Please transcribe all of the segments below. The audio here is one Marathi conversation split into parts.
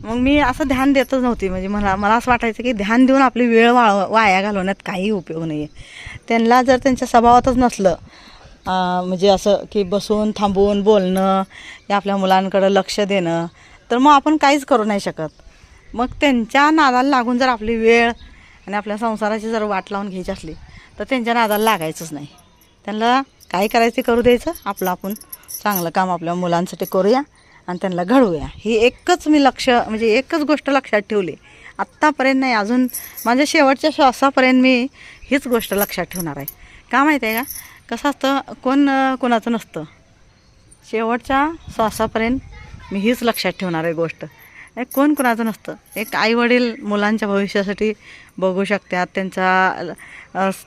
मग मी असं ध्यान देतच नव्हती. म्हणजे मला मला असं वाटायचं की ध्यान देऊन आपली वेळ वाळ वाया घालवण्यात काही उपयोग नाही आहे त्यांना जर त्यांच्या स्वभावातच नसलं म्हणजे असं की बसून थांबून बोलणं या आपल्या मुलांकडं लक्ष देणं तर मग आपण काहीच करू नाही शकत. मग त्यांच्या नादाला लागून जर आपली वेळ आणि आपल्या संसाराची जर वाट लावून घ्यायची असली तर त्यांच्या नादाला लागायचंच नाही. त्यांना काय करायचं करू द्यायचं. आपलं आपण चांगलं काम आपल्या मुलांसाठी करूया. आणि त्यांना घडवूया. ही एकच मी लक्ष म्हणजे एकच गोष्ट लक्षात ठेवली. आत्तापर्यंत नाही अजून माझ्या शेवटच्या श्वासापर्यंत मी हीच गोष्ट लक्षात ठेवणार आहे. का माहीत आहे का? कसं असतं कोण कोणाचं नसतं. शेवटच्या श्वासापर्यंत मी हीच लक्षात ठेवणार आहे गोष्ट. कोण कोणाचं नसतं. एक आईवडील मुलांच्या भविष्यासाठी बघू शकतात त्यांच्या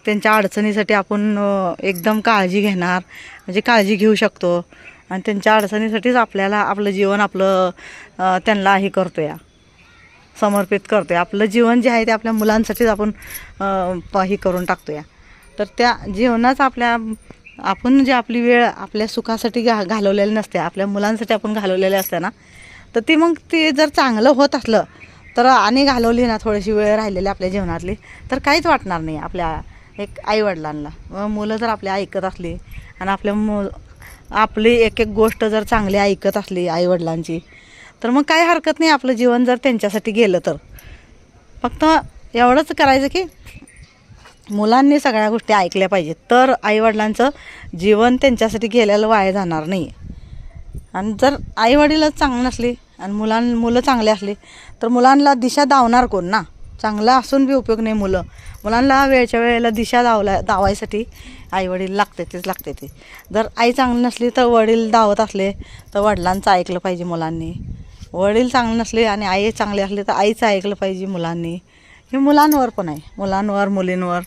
त्यांच्या अडचणीसाठी आपण एकदम काळजी घेणार. म्हणजे काळजी घेऊ शकतो. आणि त्यांच्या अडचणीसाठीच आपल्याला आपलं जीवन आपलं त्यांना हे करतो या समर्पित करतो आहे आपलं जीवन जे आहे ते आपल्या मुलांसाठीच आपण प- हे करून टाकतो या तर त्या जीवनाच आपल्या आपण जे आपली वेळ आपल्या सुखासाठी घा घालवलेली नसते आपल्या मुलांसाठी आपण घालवलेले असते ना तर ती मग ते जर चांगलं होत असलं तर आणि घालवली ना थोडीशी वेळ राहिलेली आपल्या जीवनातली तर काहीच वाटणार नाही आपल्या एक आईवडिलांना. मुलं जर आपल्या ऐकत असली आणि आपल्या मु आपली एक एक गोष्ट जर चांगली ऐकत असली आईवडिलांची तर मग काही हरकत नाही आपलं जीवन जर त्यांच्यासाठी गेलं तर. फक्त एवढंच करायचं की मुलांनी सगळ्या गोष्टी ऐकल्या पाहिजेत. तर आईवडिलांचं जीवन त्यांच्यासाठी गेलेलं वाया जाणार नाही. आणि जर आईवडीलच चांगले नसली आणि मुलां मुलं चांगली असली तर मुलांना दिशा दावणार कोण ना? चांगलं असून बी उपयोग नाही मुलं. मुलांना वेळच्या वेळेला दिशा दावला दावायसाठी आईवडील लागते तेच लागते ते. जर आई चांगली नसली तर वडील दावत असले तर वडिलांचं ऐकलं पाहिजे मुलांनी. वडील चांगले नसले आणि आई चांगली असली तर आईचं ऐकलं पाहिजे मुलांनी. हे मुलांवर पण आहे. मुलांवर मुलींवर.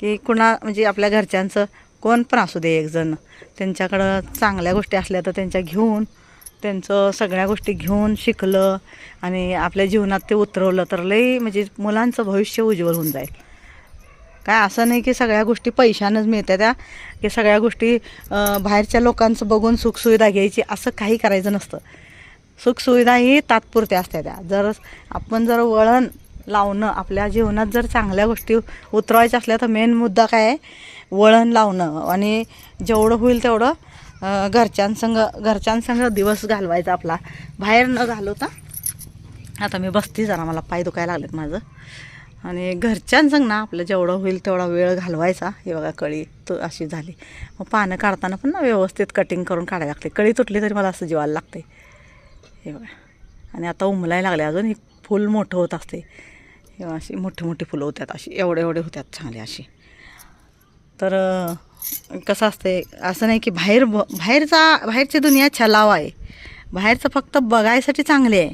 की कुणा म्हणजे आपल्या घरच्यांचं कोण पण असू दे एकजण त्यांच्याकडं चांगल्या गोष्टी असल्या तर त्यांच्या घेऊन त्यांचं सगळ्या गोष्टी घेऊन शिकलं आणि आपल्या जीवनात ते उतरवलं तर लई म्हणजे मुलांचं भविष्य उज्ज्वल होऊन जाईल. काय असं नाही की सगळ्या गोष्टी पैशानंच मिळत्या त्या की सगळ्या गोष्टी बाहेरच्या लोकांचं बघून सुखसुविधा घ्यायची असं काही करायचं नसतं. सुखसुविधा ही तात्पुरत्या असत्या त्या. जर आपण जर वळण लावणं आपल्या जीवनात जर चांगल्या गोष्टी उतरवायच्या असल्या तर मेन मुद्दा काय आहे? वळण लावणं. आणि जेवढं होईल तेवढं घरच्यांसंग घरच्यांसंग दिवस घालवायचा आपला. बाहेर न घालवता आता मी बसते जरा मला पाय दुखायला लागलेत माझं. आणि घरच्यांसंग ना आपलं जेवढं होईल तेवढा वेळ घालवायचा. हे बघा कळी तो अशी झाली. मग पानं काढताना पण ना व्यवस्थित कटिंग करून काढायला लागते. कळी तुटली तरी मला असं जीवायला लागते. हे बघा. आणि आता उमलायला लागले अजून हे फुल मोठं होत असते. अशी मोठी मोठी फुलं होत्यात अशी. एवढे एवढे होत्यात चांगले अशी. तर कसं असते असं नाही की बाहेर ब बाहेरचा बाहेरची दुनिया छलाव आहे. बाहेरचं फक्त बघायसाठी चांगले आहे.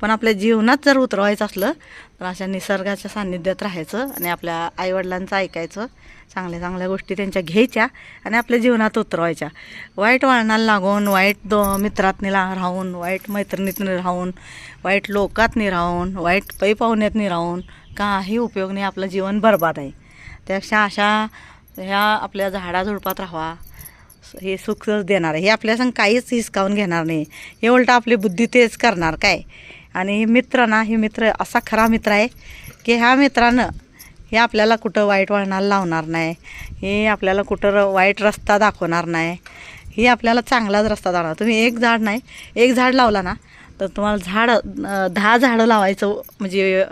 पण आपल्या जीवनात जर उतरवायचं असलं तर अशा निसर्गाच्या सान्निध्यात राहायचं आणि आपल्या आईवडिलांचं ऐकायचं. चांगल्या चांगल्या गोष्टी त्यांच्या घ्यायच्या आणि आपल्या जीवनात उतरवायच्या. वाईट वळणाला लागून वाईट दो मित्रातनी ला राहून वाईट मैत्रिणीतनी राहून वाईट लोकातनी राहून वाईट पै पाहुण्यातनी राहून काही उपयोग नाही. आपलं जीवन बरबाद आहे. त्यापेक्षा अशा ह्या आपल्या झाडाझुडपात राहावा हे सुखच देणार आहे हे आपल्या संग काहीच हिसकावून घेणार नाही. हे उलट आपली बुद्धी तेच करणार काय? आणि हे मित्र ना हे मित्र असा खरा मित्र आहे की ह्या मित्रानं हे आपल्याला कुठं वाईट वळणाला लावणार नाही. हे आपल्याला कुठं र- वाईट रस्ता दाखवणार नाही. हे आपल्याला चांगलाच रस्ता दाखवणार. तुम्ही एक झाड नाही एक झाड लावला ना तर तुम्हाला झाड दहा झाडं लावायचं म्हणजे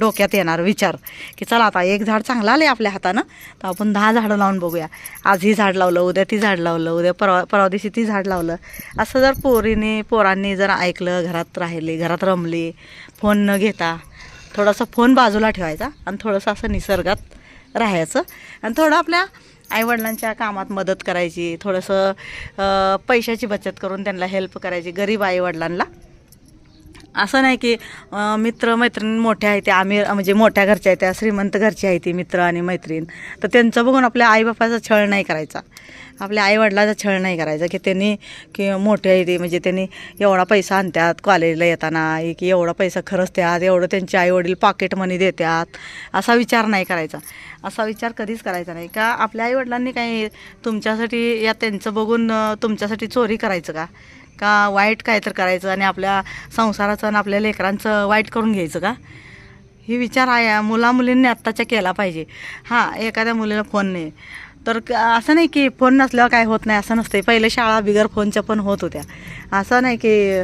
डोक्यात येणार विचार. की चला आता एक झाड चांगलं आलं आहे आपल्या हातानं तर आपण दहा झाडं लावून बघूया. आज ही झाड लावलं उद्या ती झाड लावलं उद्या परवा परवा दिवशी ती झाड लावलं. असं जर पोरीने पोरांनी जर ऐकलं घरात राहिले घरात रमले फोन न घेता थोडासा फोन बाजूला ठेवायचा आणि थोडंसं असं निसर्गात राहायचं. आणि थोडं आपल्या आईवडिलांच्या कामात मदत करायची थोडंसं पैशाची बचत करून त्यांना हेल्प करायची गरीब आईवडिलांना. असं नाही की मित्र मैत्रीण मोठ्या आहेत त्या आम्ही म्हणजे मोठ्या घरच्या आहेत त्या श्रीमंत घरची आहे ती मित्र आणि मैत्रीण. तर त्यांचं बघून आपल्या आईबापाचा छळ नाही करायचा. आपल्या आईवडिलाचा छळ नाही करायचा की त्यांनी की मोठे आहे ते म्हणजे त्यांनी एवढा पैसा आणतात कॉलेजला येताना की एवढा पैसा खरंच त्यात एवढं त्यांचे आईवडील पॉकेट मनी देतात असा विचार नाही करायचा. असा विचार कधीच करायचा नाही. का आपल्या आईवडिलांनी काही तुमच्यासाठी या त्यांचं बघून तुमच्यासाठी चोरी करायचं का? का वाईट काय तर करायचं आणि आपल्या संसाराचं आणि आपल्या लेकरांचं वाईट करून घ्यायचं का? ही विचार आहे मुला मुलींनी आत्ताच्या केला पाहिजे. हां एखाद्या मुलीला फोन नाही तर क- असं नाही की फोन नसल्यावर काय होत नाही असं नसतंय. पहिले शाळा बिगर फोनच्या पण होत होत्या. असं नाही की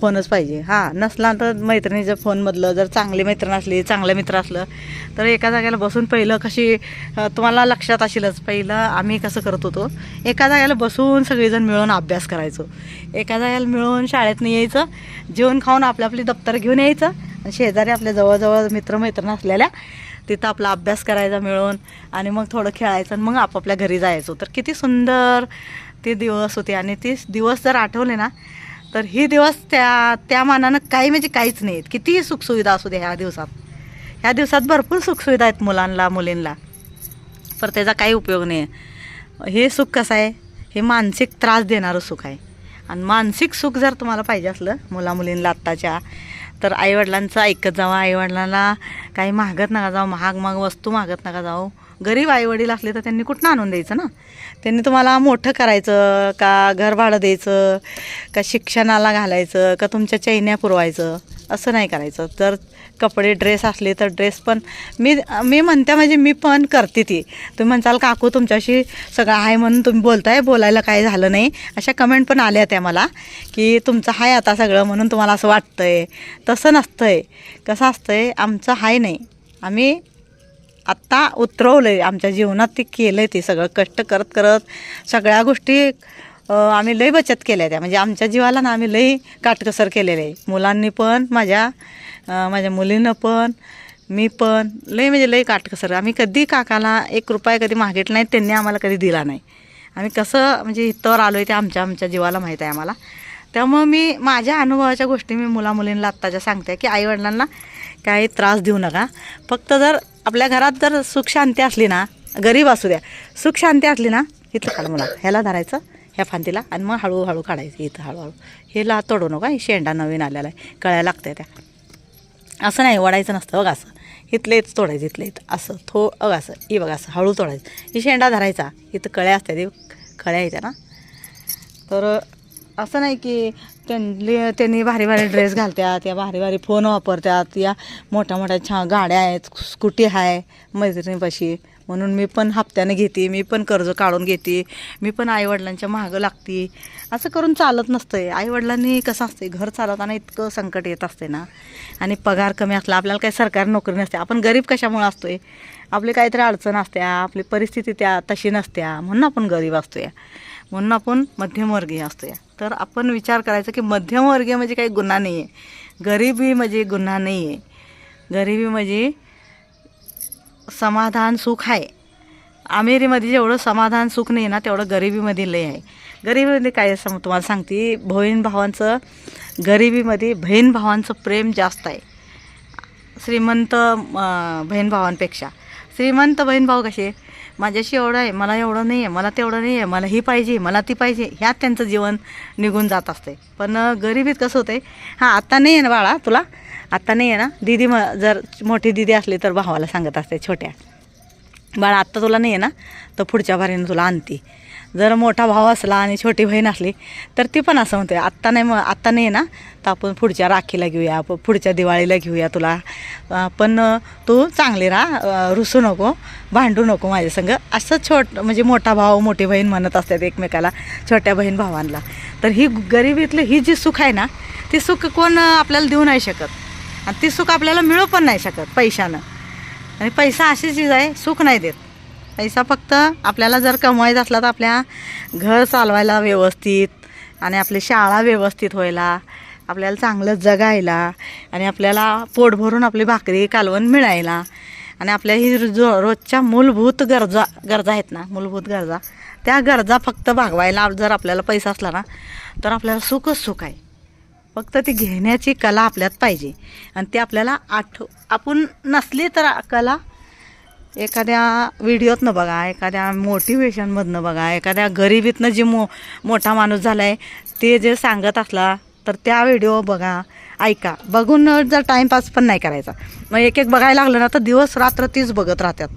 फोनच पाहिजे. हां नसला तर मैत्रिणीच्या फोनमधलं जर चांगली मैत्रीण असली चांगलं मित्र असलं तर एका जागेला बसून पहिलं कशी तुम्हाला लक्षात असेलच पहिलं आम्ही कसं करत होतो एका जागेला बसून सगळेजण मिळून अभ्यास करायचो. एका जागेला मिळून शाळेतनं यायचं जेवण खाऊन आपली आपली दप्तर घेऊन यायचं आणि शेजारी आपल्या जवळजवळ मित्रमैत्रिणी असलेल्या तिथं आपला अभ्यास करायचा मिळून आणि मग थोडं खेळायचं आणि मग आपापल्या घरी जायचो. तर किती सुंदर ते दिवस होते आणि ते दिवस जर आठवले ना तर हे दिवस त्या त्या मानानं काही म्हणजे काहीच नाही आहेत कितीही सुखसुविधा असू दे ह्या दिवसात. ह्या दिवसात भरपूर सुखसुविधा आहेत मुलांना मुलींना पर त्याचा काही उपयोग नाही. आहे हे सुख कसं आहे? हे मानसिक त्रास देणारं सुख आहे. आणि मानसिक सुख जर तुम्हाला पाहिजे असलं मुला मुलींना आत्ताच्या तर आईवडिलांचं ऐकत जावं. आईवडिलांना काही मागत नका जाऊ. महाग महाग वस्तू मागत नका जाऊ. गरीब आईवडील असले तर त्यांनी कुठनं आणून द्यायचं ना? त्यांनी तुम्हाला मोठं करायचं का घर भाडं द्यायचं का शिक्षणाला घालायचं का तुमच्या चैन्या पुरवायचं? असं नाही करायचं. तर कपडे ड्रेस असले तर ड्रेस पण मी मी म्हणते म्हणजे मी पण करते ती. तुम्ही म्हणसाल काकू तुमच्याशी सगळं आहे म्हणून तुम्ही बोलताय बोलायला काय झालं नाही. अशा कमेंट पण आल्या त्या मला की तुमचं आहे आता सगळं म्हणून तुम्हाला असं वाटतं आहे तसं नसतं आहे कसं असतं आहे आमचं आहे नाही. आम्ही आत्ता उतरवलं आहे आमच्या जीवनात ते केलं आहे ते सगळं. कष्ट करत करत सगळ्या गोष्टी आम्ही लई बचत केल्या त्या. म्हणजे आमच्या जीवाला ना आम्ही लई काटकसर केलेलं आहे. मुलांनी पण माझ्या माझ्या मुलीनं पण मी पण लई म्हणजे लई काटकसर. आम्ही कधी काकाला एक रुपया कधी मागितला नाही त्यांनी आम्हाला कधी दिला नाही. आम्ही कसं म्हणजे इथवर आलो आहे ते आमच्या आमच्या जीवाला माहीत आहे आम्हाला. त्यामुळं मी माझ्या अनुभवाच्या गोष्टी मी मुला मुलींना आत्ताच्या सांगते की आईवडिलांना काही त्रास देऊ नका. फक्त जर आपल्या घरात जर सुखशांती असली ना गरीब असू द्या सुखशांती असली ना इथं काढ मला ह्याला धरायचं ह्या फांदीला आणि मग हळूहळू काढायचं इथं हळूहळू. हे ला तोडू नका ही शेंडा नवीन आलेला आहे कळायला लागतंय त्या. असं नाही वडायचं नसतं बघा असं. इथलं इथं तोडायचं इथलं इथं. असं थो बघा असं ही बघा असं हळू तोडायचं. ही शेंडा धरायचा इथं कळ्या असतात ते कळ्या येत्या ना. तर असं नाही की त्यांनी त्यांनी भारी भारी ड्रेस घालतात या भारी भारी फोन वापरतात या मोठ्या मोठ्या छान गाड्या आहेत स्कूटी आहे मैत्रिणीपाशी. म्हणून मी पण हप्त्याने घेते मी पण कर्ज काढून घेते मी पण आईवडिलांच्या मागं लागते. असं करून चालत नसतंय. आईवडिलांनी कसं असते घर चालवताना इतकं संकट येत असते ना. आणि पगार कमी असला आपल्याला काही सरकारी नोकरी नसते. आपण गरीब कशामुळे असतोय? आपली काहीतरी अडचण असत्या आपली परिस्थिती त्या तशी नसत्या. म्हणून आपण गरीब असतो आहे म्हणून आपण मध्यमवर्गीय असतोय तर आपण विचार करायचा की मध्यमवर्गीय म्हणजे काही गुन्हा नाही आहे गरिबी म्हणजे गुन्हा नाही आहे गरिबी म्हणजे समाधान सुख आहे. अमेरीमध्ये जेवढं समाधान सुख नाही ना तेवढं गरिबीमध्ये लय आहे. गरिबीमध्ये काय सम तुम्हाला सांगते बहीण भावांचं गरिबीमध्ये बहीण भावांचं प्रेम जास्त आहे. श्रीमंत बहीण भावांपेक्षा. श्रीमंत बहीण भाऊ कसे? माझ्याशी एवढं आहे मला एवढं नाही आहे मला तेवढं नाही आहे मला ही पाहिजे मला ती पाहिजे ह्यात त्यांचं जीवन निघून जात असते पण गरिबीत कसं होतं आहे हां आत्ता नाही आहे ना बाळा तुला? आत्ता नाही आहे ना? दीदी म जर मोठी दीदी असली तर भावाला सांगत असते छोट्या. बाळा आत्ता तुला नाही आहे ना? तर पुढच्या भारीनं तुला आणते. जर मोठा भाऊ असला आणि छोटी बहीण असली तर ती पण असं म्हणते आत्ता नाही मग आत्ता नाही आहे ना तर आपण पुढच्या राखीला घेऊया पुढच्या दिवाळीला घेऊया तुला. पण तू चांगली राहा रुसू नको भांडू नको माझ्या संग. असं छोट म्हणजे मोठा भाऊ मोठी बहीण म्हणत असतात एकमेकाला छोट्या बहीण भावांना. तर ही गरिबीतली ही जी सुख आहे ना ती सुख कोण आपल्याला देऊ नाही शकत. आणि ती सुख आपल्याला मिळू पण नाही शकत पैशानं. आणि पैसा अशी चीज आहे सुख नाही देत. पैसा फक्त आपल्याला जर कमवायचा असला तर आपल्या घर चालवायला व्यवस्थित आणि आपली शाळा व्यवस्थित व्हायला आपल्याला चांगलं जगायला आणि आपल्याला पोट भरून आपली भाकरी कालवण मिळायला. आणि आपल्या ही जो रोजच्या मूलभूत गरजा गरजा आहेत ना मूलभूत गरजा त्या गरजा फक्त भागवायला जर आपल्याला पैसा असला ना तर आपल्याला सुखच सुख आहे. फक्त ती घेण्याची कला आपल्यात पाहिजे. आणि ती आपल्याला आठ आपण नसली तर कला एखाद्या व्हिडिओतनं बघा एखाद्या मोटिवेशनमधनं बघा एखाद्या गरिबीतनं जे मो मोठा माणूस झाला आहे ते जे सांगत असला तर त्या व्हिडिओ बघा ऐका. बघून जर टाईमपास पण नाही करायचा. मग एक एक बघायला लागलं ना तर दिवस रात्र तीच बघत राहतात.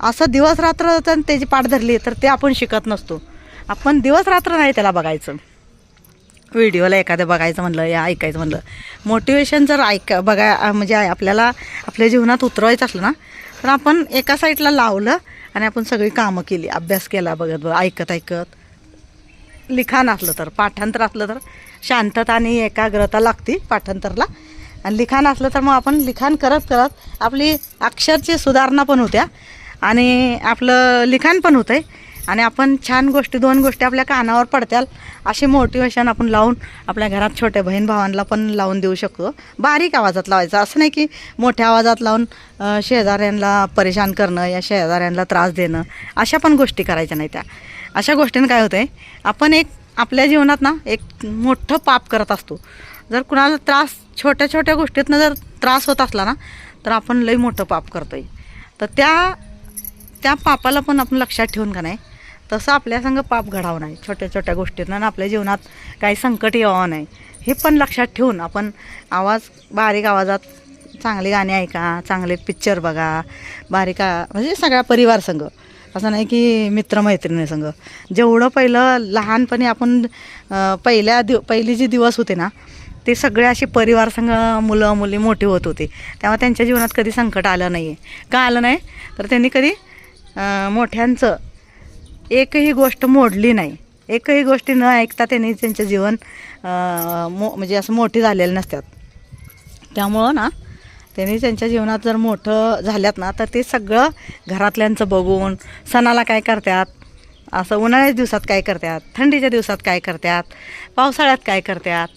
असं दिवस रात्र जर त्याची पाठ धरली तर ते आपण शिकत नसतो. आपण दिवस रात्र नाही त्याला बघायचं. व्हिडिओला एखादं बघायचं म्हणलं या ऐकायचं म्हणलं. मोटिवेशन जर ऐका बघा म्हणजे आपल्याला आपल्या जीवनात उतरवायचं असलं ना तर आपण एका साईडला लावलं आणि आपण सगळी कामं केली. अभ्यास केला बघत बघ ऐकत ऐकत. लिखाण असलं तर पाठांतर असलं तर शांतता आणि एकाग्रता लागते पाठांतरला. आणि लिखाण असलं तर मग आपण लिखाण करत करत आपली अक्षरची सुधारणा पण होत्या आणि आपलं लिखाण पण होतं आहे आणि आपण छान गोष्टी दोन गोष्टी आपल्या कानावर पडत्याल असे मोटिवेशन आपण लावून आपल्या घरात छोट्या बहीण भावांना पण लावून देऊ शकतो. बारीक आवाजात लावायचं. असं नाही की मोठ्या आवाजात लावून शेजाऱ्यांना परेशान करणं या शेजाऱ्यांना त्रास देणं अशा पण गोष्टी करायच्या नाही त्या. अशा गोष्टीनं काय होतं आहे आपण एक आपल्या जीवनात ना एक मोठं पाप करत असतो. जर कुणाला त्रास छोट्या छोट्या गोष्टीतनं जर त्रास होत असला ना तर आपण लई मोठं पाप करतो आहे तर त्या त्या पापाला पण आपण लक्षात ठेवून का नाही तसं आपल्या संग पाप घडावं नाही छोट्या छोट्या गोष्टीतनं ना आपल्या जीवनात काही संकट यावं नाही. हे पण लक्षात ठेवून आपण आवाज बारीक आवाजात चांगली गाणी ऐका चांगले पिक्चर बघा बारीक म्हणजे सगळ्या परिवार संघ. असं नाही की मित्रमैत्रिणी संघ. जेवढं पहिलं लहानपणी आपण पहिल्या दिव पहिली जी दिवस होते ना ते सगळे असे परिवार संघ मुलं मुली मोठी होत होते. तेव्हा त्यांच्या जीवनात कधी संकट आलं नाही आहे का आलं नाही? तर त्यांनी कधी मोठ्यांचं एकही गोष्ट मोडली नाही. एकही गोष्टी न ऐकता त्यांनी त्यांचं जीवन मो म्हणजे असं मोठी झालेलं नसतात. त्यामुळं ना त्यांनी त्यांच्या जीवनात जर मोठं झाल्यात ना तर ते सगळं घरातल्यांचं बघून सणाला काय करतात? असं उन्हाळ्याच्या दिवसात काय करतात? थंडीच्या दिवसात काय करतात? पावसाळ्यात काय करतात?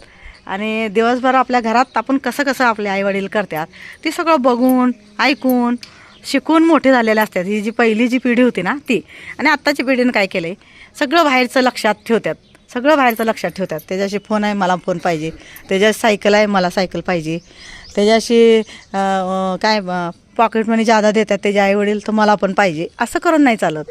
आणि दिवसभर आपल्या घरात आपण कसं कसं आपले आईवडील करतात? ते सगळं बघून ऐकून शिकून मोठे झालेले असतात. ही जी पहिली जी पिढी होती ना ती. आणि आत्ताची पिढीनं काय केलं आहे सगळं बाहेरचं लक्षात ठेवतात. सगळं बाहेरचं लक्षात ठेवतात. त्याच्याशी फोन आहे मला फोन पाहिजे. त्याच्याशी सायकल आहे मला सायकल पाहिजे. त्याच्याशी काय पॉकेट मनी जादा देतात त्याचे आईवडील तर मला पण पाहिजे. असं करून नाही चालत.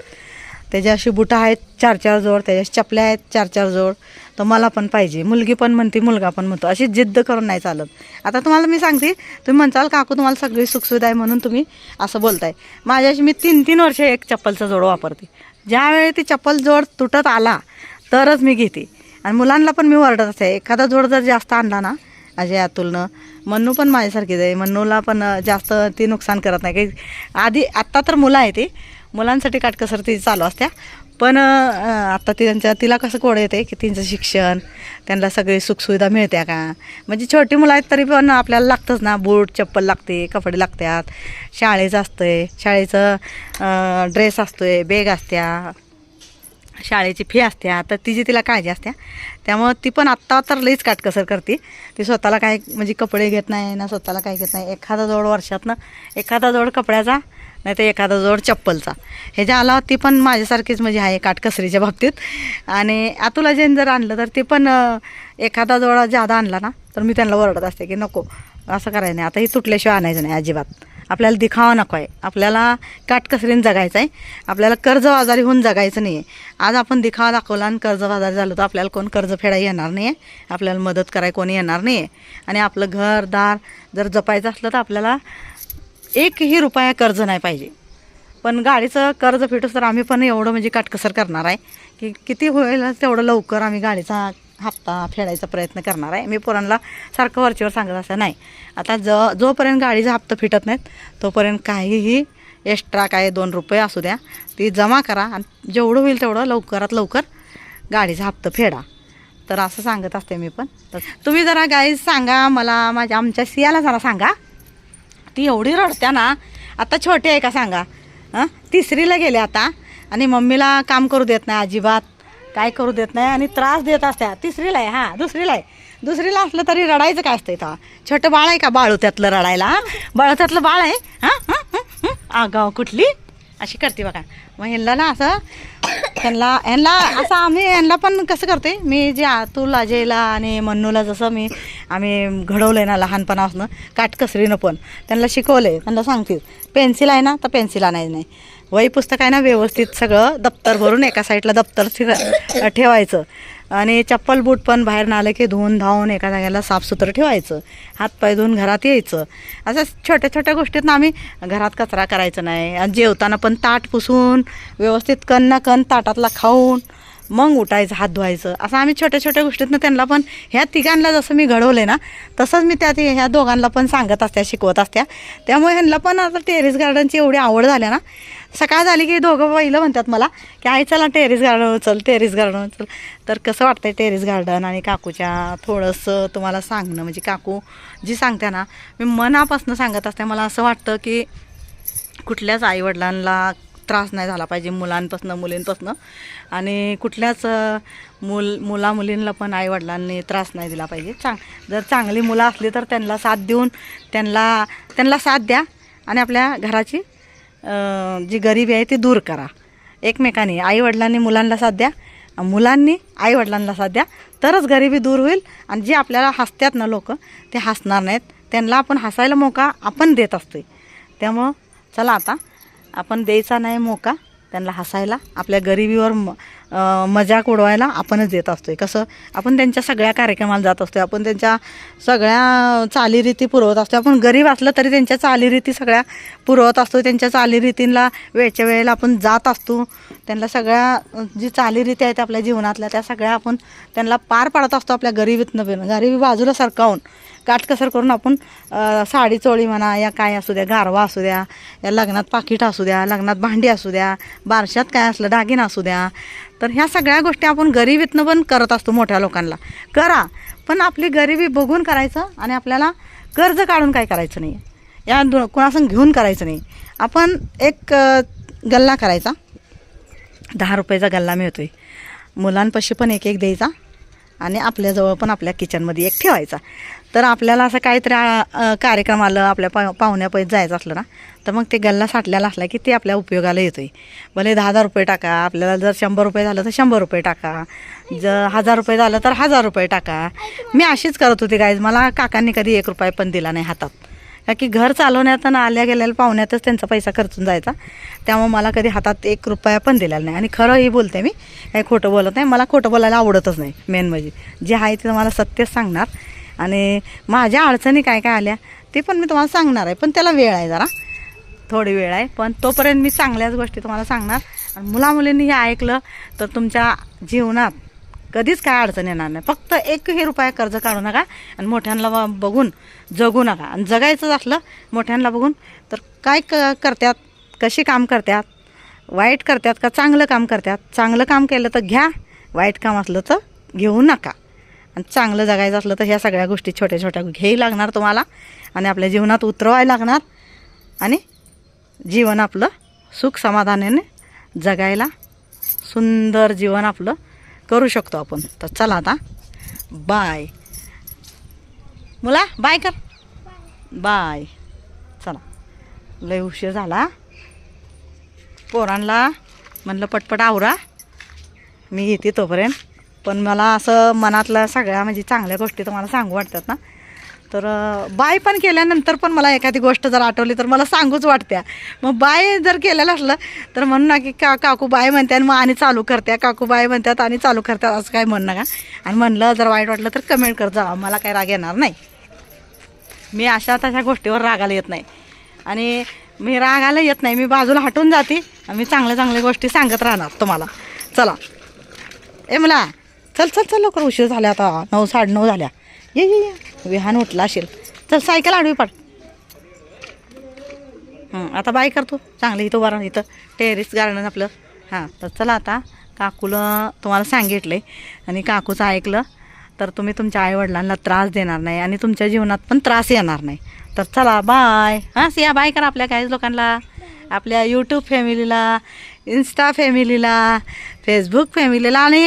त्याच्याशी बुटं आहेत चार चार जोड त्याच्याशी चपल्या आहेत चार चार जोड. तर मला पण पाहिजे. मुलगी पण म्हणते मुलगा पण म्हणतो. अशी जिद्द करून नाही चालत. आता तुम्हाला मी सांगते तुम्ही म्हणताल काकू तुम्हाला सगळी सुखसुविधा आहे म्हणून तुम्ही असं बोलताय. माझ्याशी मी तीन तीन वर्ष एक चप्पलचा जोड वापरते. ज्यावेळी ती चप्पल जोड तुटत आला तरच मी घेते. आणि मुलांना पण मी ओरडत असते. एखादा जोड जर जास्त आणला ना अजय अतुलनं. मन्नू पण माझ्यासारखीच आहे. मन्नूला पण जास्त ती नुकसान करत नाही. काही आधी आत्ता तर मुलं आहे ती. मुलांसाठी काटकसर ती चालू असत्या. पण आत्ता ती त्यांच्या तिला कसं कोड येते की त्यांचं शिक्षण त्यांना सगळी सुखसुविधा मिळत्या का? म्हणजे छोटी मुलं आहेत तरी पण आपल्याला लागतंच ना. बूट चप्पल लागते कपडे लागतात. शाळेचं असतं आहे शाळेचं ड्रेस असतो आहे बेग असत्या. शाळेची फी असत्या तर तिची तिला काळजी असत्या त्यामुळं ती पण आत्ता तर लईच काटकसर करते. ती स्वतःला काय म्हणजे कपडे घेत नाही ना स्वतःला काय घेत नाही. एखादा जोड वर्षातनं एखादा जोड कपड्याचा नाही तर एखादा जोड चप्पलचा. ह्याच्या जे आला ती पण माझ्यासारखीच म्हणजे आहे काटकसरीच्या बाबतीत. आणि अतुला जैन जर आणलं तर ते पण एखादा जोडा जादा आणला ना तर मी त्यांना ओरडत असते की नको असं करायचं नाही. आता ही तुटल्याशिवाय आणायचं नाही अजिबात. आपल्याला दिखावा नको आहे. आपल्याला काटकसरीने जगायचं आहे आपल्याला कर्जबाजारी होऊन जगायचं नाही आहे आज आपण दिखावा दाखवला आणि कर्जबाजारी झालो तर आपल्याला कोण कर्ज फेडायला येणार नाही आहे आपल्याला मदत कराय कोणी येणार नाही आहे आणि आपलं घर दार जर जपायचं असलं तर आपल्याला एकही रुपया कर्ज नाही पाहिजे. पण गाडीचं कर्ज फेटूस तर आम्ही पण एवढं म्हणजे काटकसर करणार आहे. की किती होईल तेवढं लवकर आम्ही गाडीचा हप्ता फेडायचा प्रयत्न करणार आहे. मी पोरांना सारखं वरचीवर सांगत असं नाही. आता ज जोपर्यंत गाडीचा हप्ता फिटत नाहीत तोपर्यंत काहीही एक्स्ट्रा काय दोन रुपये असू द्या ती जमा करा आणि जेवढं होईल तेवढं लवकरात लवकर गाडीचा हप्ता फेडा. तर असं सांगत असते मी पण. तर तुम्ही जरा गाईज सांगा मला माझ्या आमच्या सियाला जरा सांगा. ती एवढी रडत्या ना आता छोटी आहे का सांगा. हां? तिसरीला गेले आता आणि मम्मीला काम करू देत नाही अजिबात. काय करू देत नाही आणि त्रास देत असत्या. तिसरीला आहे हां दुसरीला आहे. दुसरीला असलं तरी रडायचं काय असतं इथं? छोटं बाळ आहे का बाळू त्यातलं रडायला बाळू त्यातलं बाळ आहे? हां हां आगाव कुठली? अशी करते बघा. मग ह्यांना ना असं त्यांना ह्यांना असं आम्ही ह्यांना पण कसं करते? मी जे तुला अजयला आणि मन्नूला जसं मी आम्ही घडवलं आहे ना लहानपणापासून काटकसरीनं पण. त्यांना शिकवलं आहे त्यांना सांगते. पेन्सिल आहे ना तर पेन्सिल आणायचं नाही. वही पुस्तक आहे ना व्यवस्थित सगळं दप्तर भरून एका साईडला दप्तर ठेवायचं. आणि चप्पल बूट पण बाहेर नालं की धुवून धावून एका जागेला साफसुथरं ठेवायचं. हातपाय धुवून घरात यायचं. असं छोट्या छोट्या गोष्टीतनं आम्ही घरात कचरा करायचा नाही. आणि जेवताना पण ताट पुसून व्यवस्थित कण ना कण ताटातला खाऊन मग उठायचं हात धुवायचं. असं आम्ही छोट्या छोट्या गोष्टीतनं त्यांना पण ह्या तिघांना जसं मी घडवलं ना तसंच मी त्या ह्या दोघांना पण सांगत असत्या शिकवत असत्या. त्यामुळे ह्यांना पण आता टेरेस गार्डनची एवढी आवड झाल्या ना सकाळ झाली की दोघं पहिलं म्हणतात मला की आई चला टेरेस गार्डन चल टेरेस गार्डन चल. तर कसं वाटतंय टेरेस गार्डन आणि काकूच्या थोडंसं तुम्हाला सांगणं म्हणजे काकू जी सांगते ना मी मनापासून सांगत असते. मला असं वाटतं की कुठल्याच आईवडिलांना त्रास नाही झाला पाहिजे मुलांपासून मुलींपासनं. आणि कुठल्याच मुल मुला मुलींना पण आईवडिलांनी त्रास नाही दिला पाहिजे. चांग जर चांगली मुलं असली तर त्यांना साथ देऊन त्यांना त्यांना साथ द्या आणि आपल्या घराची जी गरिबी आहे ती दूर करा. एकमेकांनी आईवडिलांनी मुलांना साथ द्या. मुलांनी आईवडिलांना साथ द्या. तरच गरिबी दूर होईल आणि जे आपल्याला हसतात ना लोक ते हसणार नाहीत. त्यांना आपण हसायला मोका आपण देत असतोय. त्यामुळं चला आता आपण द्यायचा नाही मोका त्यांना हसायला आपल्या गरिबीवर म मजाक उडवायला आपणच देत असतो आहे कसं? आपण त्यांच्या सगळ्या कार्यक्रमाला जात असतोय. आपण त्यांच्या सगळ्या चालीरीती पुरवत असतो आपण गरीब असलं तरी त्यांच्या चालीरीती सगळ्या पुरवत असतो त्यांच्या चालीरीतींना वेळच्या वेळेला आपण जात असतो. त्यांना सगळ्या जी चालीरीती आहेत आपल्या जीवनातल्या त्या सगळ्या आपण त्यांना पार पाडत असतो आपल्या गरिबीतनं पण गरिबी बाजूला सरकावून. काटकसर करून आपण साडी चोळी म्हणा या काय असू द्या गारवा असू द्या या लग्नात पाकिट असू द्या लग्नात भांडी असू द्या बारशात काय असलं दागिना असू द्या. तर ह्या सगळ्या गोष्टी आपण गरिबीतनं पण करत असतो मोठ्या लोकांना. करा. पण आपली गरिबी बघून करायचं आणि आपल्याला कर्ज काढून काय करायचं नाही या दो कोणासंग घेऊन करायचं नाही. आपण एक गल्ला करायचा. दहा रुपयाचा गल्ला मिळतो आहे मुलांपाशी पण एक एक द्यायचा आणि आपल्याजवळ पण आपल्या किचनमध्ये एक ठेवायचा. तर आपल्याला असं काहीतरी कार्यक्रम आलं आपल्या पा पाहुण्यापैत जायचं असलं ना तर मग ते गल्ला साठलेला असला की ते आपल्या उपयोगाला येतो आहे भले दहा हजार रुपये टाका आपल्याला जर शंभर रुपये झालं तर शंभर रुपये टाका. जर हजार रुपये झालं तर हजार रुपये टाका. मी अशीच करत होती गाईज मला काकांनी कधी एक रुपये पण दिला नाही हातात. का की घर चालवण्यात आणि आल्या गेलेल्या पाहुण्यातच त्यांचा पैसा खर्चून जायचा. त्यामुळे मला कधी हातात एक रुपया पण दिलेला नाही. आणि खरंही बोलते मी काही खोटं बोलत नाही. मला खोटं बोलायला आवडतच नाही मेन म्हणजे. जे आहे ते तुम्हाला सत्यच सांगणार. आणि माझ्या अडचणी काय काय आल्या ते पण मी तुम्हाला सांगणार आहे. पण त्याला वेळ आहे जरा. थोडी वेळ आहे. पण तोपर्यंत मी चांगल्याच गोष्टी तुम्हाला सांगणार. आणि मुलामुलींनी हे ऐकलं तर तुमच्या जीवनात कधीच काय अडचण येणार नाही. फक्त एकही रुपया कर्ज काढू नका आणि मोठ्यांना बघून जगू नका. आणि जगायचंच असलं मोठ्यांना बघून तर काय क करतात कशी काम करतात वाईट करतात का चांगलं काम करतात चांगलं काम केलं तर घ्या. वाईट काम असलं तर घेऊ नका. आणि चांगलं जगायचं असलं तर ह्या सगळ्या गोष्टी छोट्या छोट्या घ्यायला लागणार तुम्हाला. आणि आपल्या जीवनात उतरवायला लागणार. आणि जीवन आपलं सुख समाधानाने जगायला सुंदर जीवन आपलं करू शकतो आपण. तर चला आता. बाय. मुला बाय कर. बाय. चला. लय उशीर झाला. पोरांना म्हणलं पटपट आवरा. मी येते तोपर्यंत. पण मला असं मनातल्या सगळ्या म्हणजे चांगल्या गोष्टी तुम्हाला सांगू वाटतात ना. तर बाय पण केल्यानंतर पण मला एखादी गोष्ट जर आठवली तर मला सांगूच वाटत्या. मग बाय जर केलेलं असलं तर म्हणू ना की का काकू बाय म्हणते आणि मग आणि चालू करत्या. काकू बाय म्हणतात आणि चालू करतात असं काय म्हणणं नका. आणि म्हणलं जर वाईट वाटलं तर कमेंट कर जा मला काही राग येणार नाही. मी अशा तशा गोष्टीवर रागाला येत नाही. आणि मी रागाला येत नाही मी बाजूला हटून जाते आणि मी चांगल्या चांगल्या गोष्टी सांगत राहणार तुम्हाला. चला. ए मला. चल चल चल लवकर उशीर झाल्या आता. नऊ साडेनऊ झाल्या. ये ये ये. विहान उठला असेल. चल सायकल आडवी पाड. आता बाय करतो चांगलं इथं बरं इथं टेरिस गार्डन आपलं. हां तर चला आता काकूला तुम्हाला सांगितलं आहे आणि काकूचं ऐकलं तर तुम्ही तुमच्या आईवडिलांना त्रास देणार नाही आणि तुमच्या जीवनात पण त्रास येणार नाही. तर चला बाय. हां सिया बाय करा आपल्या काहीच लोकांना. आपल्या यूट्यूब फॅमिलीला इन्स्टा फॅमिलीला फेसबुक फॅमिलीला आणि